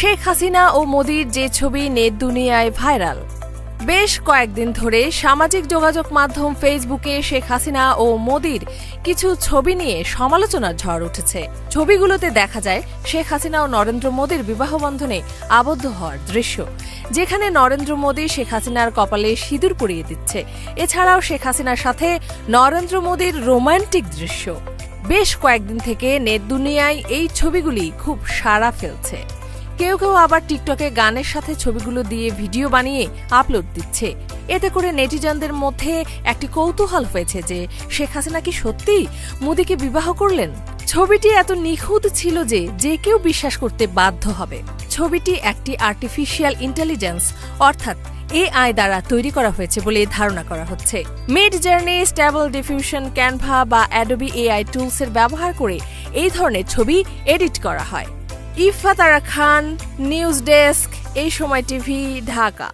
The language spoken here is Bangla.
শেখ হাসিনা ও মোদির যে ছবি নেট দুনিয়ায় ভাইরাল। বেশ কয়েকদিন ধরে সামাজিক যোগাযোগ মাধ্যম ফেসবুকে শেখ হাসিনা ও মোদির কিছু ছবি নিয়ে সমালোচনার ঝড় উঠেছে। ছবিগুলোতে দেখা যায়, শেখ হাসিনা ও নরেন্দ্র মোদির বিবাহ বন্ধনে আবদ্ধ হওয়ার দৃশ্য, যেখানে নরেন্দ্র মোদী শেখ হাসিনার কপালে সিঁদুর পরিয়ে দিচ্ছে। এছাড়াও শেখ হাসিনার সাথে নরেন্দ্র মোদীর রোমান্টিক দৃশ্য। বেশ কয়েকদিন থেকে নেট দুনিয়ায় এই ছবিগুলি খুব সাড়া ফেলছে। কেউ কেউ আবার টিকটকে গানের সাথে ছবিগুলো দিয়ে ভিডিও বানিয়ে আপলোড দিচ্ছে। এতে করে নেটিজনদের মধ্যে একটি কৌতূহল হয়েছে যে শেখ হাসিনা কি সত্যি মোদীকে বিবাহ করলেন? ছবিটি এত নিখুঁত ছিল যে যে কেউ বিশ্বাস করতে বাধ্য হবে। ছবিটি একটি আর্টিফিশিয়াল ইন্টেলিজেন্স অর্থাৎ এআই দ্বারা তৈরি করা হয়েছে বলে ধারণা করা হচ্ছে। Midjourney stable diffusion Canva বা অ্যাডোবি এআই টুলসের ব্যবহার করে এই ধরনের ছবি এডিট করা হয়। ইফা তারা খান নিউজ ডেস্ক এই সময় টিভি ঢাকা।